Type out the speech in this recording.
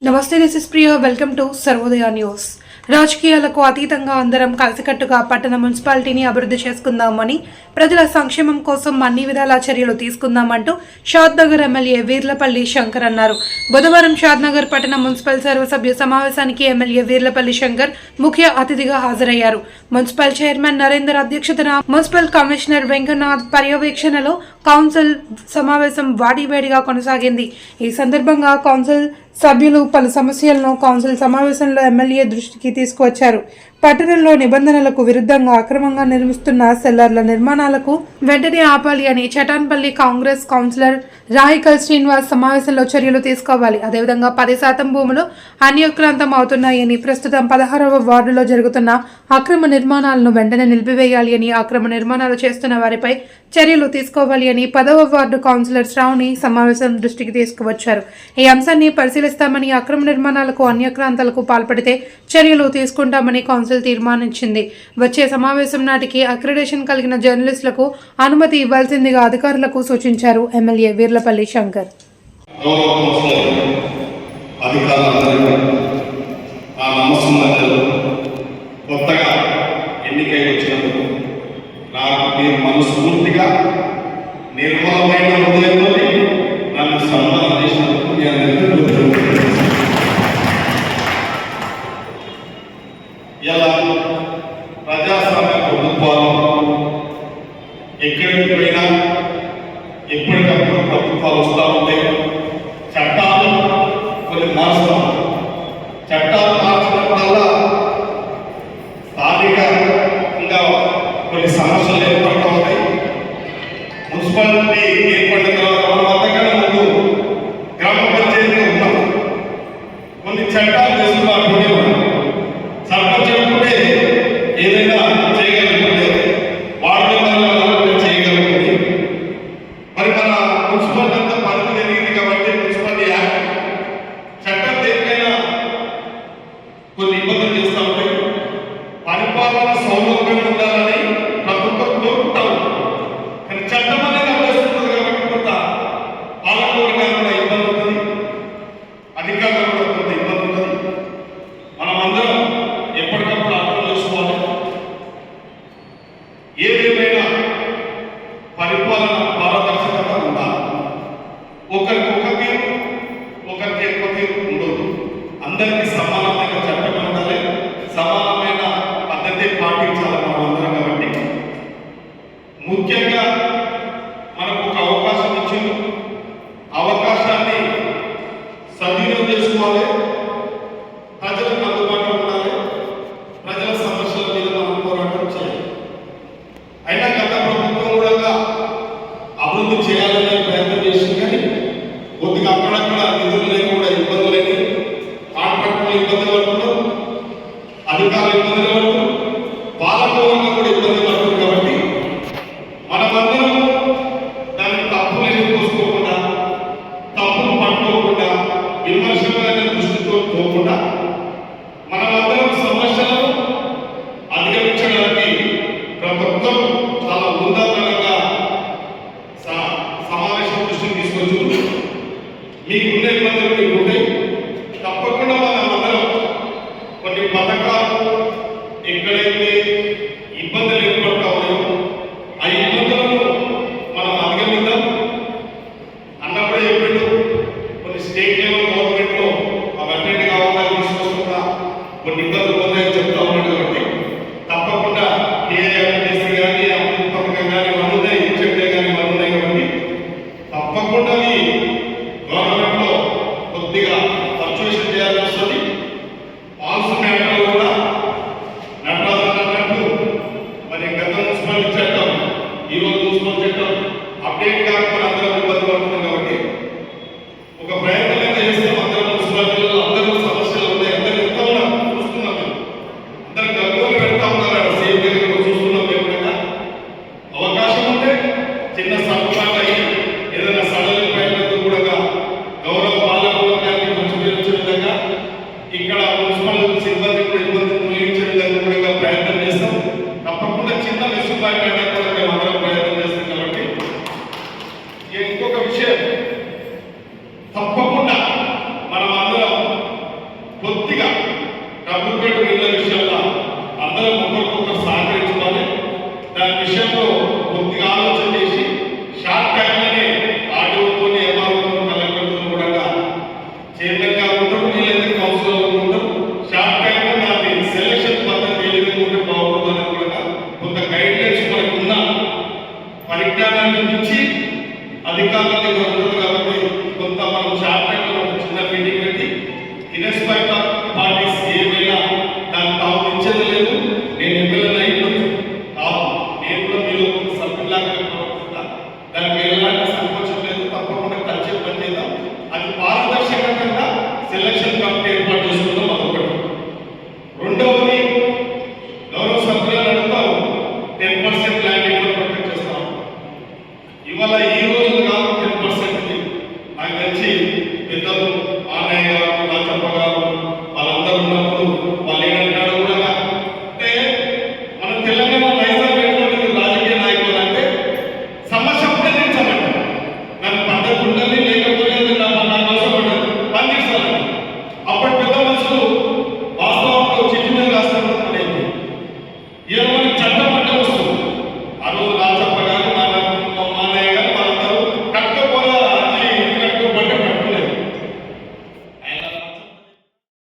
Namaste, this is Priya. Welcome to Sarvodaya News. రాజకీయాలకు అతీతంగా అందరం కలిసికట్టుగా పట్టణ మున్సిపాలిటీని అభివృద్ధి చేసుకుందామని ప్రజల సంక్షేమం కోసం అన్ని విధాల చర్యలు తీసుకుందామంటూ షాద్నగర్ ఎమ్మెల్యే వీర్లపల్లి శంకర్ అన్నారు. బుధవారం షాద్నగర్ పట్టణ మున్సిపల్ సర్వసభ్య సమావేశానికి ఎమ్మెల్యే వీర్లపల్లి శంకర్ ముఖ్య అతిథిగా హాజరయ్యారు. మున్సిపల్ చైర్మన్ నరేందర్ అధ్యక్షతన మున్సిపల్ కమిషనర్ వెంకన్నాథ్ పర్యవేక్షణలో కౌన్సిల్ సమావేశం వాడివేడిగా కొనసాగింది. ఈ సందర్భంగా కౌన్సిల్ సభ్యులు పలు సమస్యలను కౌన్సిల్ సమావేశంలో ఎమ్మెల్యే దృష్టికి తీసుకువచ్చారు. పట్టణంలో నిబంధనలకు విరుద్ధంగా అక్రమంగా నిర్మిస్తున్న సెల్లర్ల నిర్మాణాలకు వెంటనే ఆపాలి అని చటాన్పల్లి కాంగ్రెస్ కౌన్సిలర్ రాహికల్ శ్రీనివాస్ సమావేశంలో చర్యలు తీసుకోవాలి. అదేవిధంగా పది శాతం భూములు అన్యక్రాంతం అవుతున్నాయని ప్రస్తుతం పదహారవ వార్డులో జరుగుతున్న అక్రమ నిర్మాణాలను వెంటనే నిలిపివేయాలి అని అక్రమ నిర్మాణాలు చేస్తున్న వారిపై చర్యలు తీసుకోవాలి అని పదవ వార్డు కౌన్సిలర్ శ్రావణి సమావేశం దృష్టికి తీసుకువచ్చారు. ఈ అంశాన్ని పరిశీలిస్తామని అక్రమ నిర్మాణాలకు అన్యక్రాంతాలకు పాల్పడితే చర్యలు తీసుకుంటామని కౌన్సిల్ తీర్మానించింది. వచ్చే సమావేశం నాటికి అక్రిడేషన్ కలిగిన జర్నలిస్టులకు అనుమతి ఇవ్వాల్సిందిగా అధికారులకు సూచించారు ఎమ్మెల్యే వీర్లపల్లి శంకర్. ఎక్కడికి పోయినా ఎప్పటికప్పుడు ప్రభుత్వాలు వస్తూ ఉంటాయి చట్టాలు కొన్ని మార్చుతాం చట్టాలు మార్చినప్పుడల్లా స్థానికంగా కొన్ని సమస్యలు ఏర్పడుతూ ఉంటాయి. మున్సిపాలిటీ ఏర్పడిన తర్వాత మనం అంతకన్నా ముందు గ్రామ పంచాయతీలో ఉన్నాం కొన్ని చట్టాలు వేసుకున్నట్టునే ఉండాలని ప్రభుత్వం కోరుకుంటా కానీ చట్టం అనేది అమలుస్తుంది కాబట్టి కొంత పాలక కూడా ఇబ్బంది ఉంటుంది అధికారులు కూడా కొంత ఇబ్బంది ఉంటుంది. మనం అందరం ఎప్పటికప్పుడు అర్థం చేసుకోవాలి. ఏదేమైనా పరిపాలన పారదర్శకత ఉండాలి. ఒకరికి దృష్టికి తీసుకొచ్చు మీకు ఉన్న ఇబ్బందులు మీకు ఉంటాయి ఏమైనా నాకు తాము ఇచ్చేది లేదు. నేను ఎమ్మెల్యే అయినా కాదు. నేను కూడా దానికి ఎలాంటి సంకోచం లేదు. తప్పకుండా కలిసి పనిచేద్దాం అది పారదర్శకంగా సెలక్షన్ కమిటీ ఏర్పాటు చేసుకుందాం అదొకటి రెండవది గౌరవ సభ్యులను అడుగుతాం టెన్ పర్సెంట్ ల్యాండ్ ఎక్కువ ప్రొటెక్ట్ ఇవాళ ఈ రోజు కాదు టెన్ పర్సెంట్ నాకు తెలిసి పెద్దలు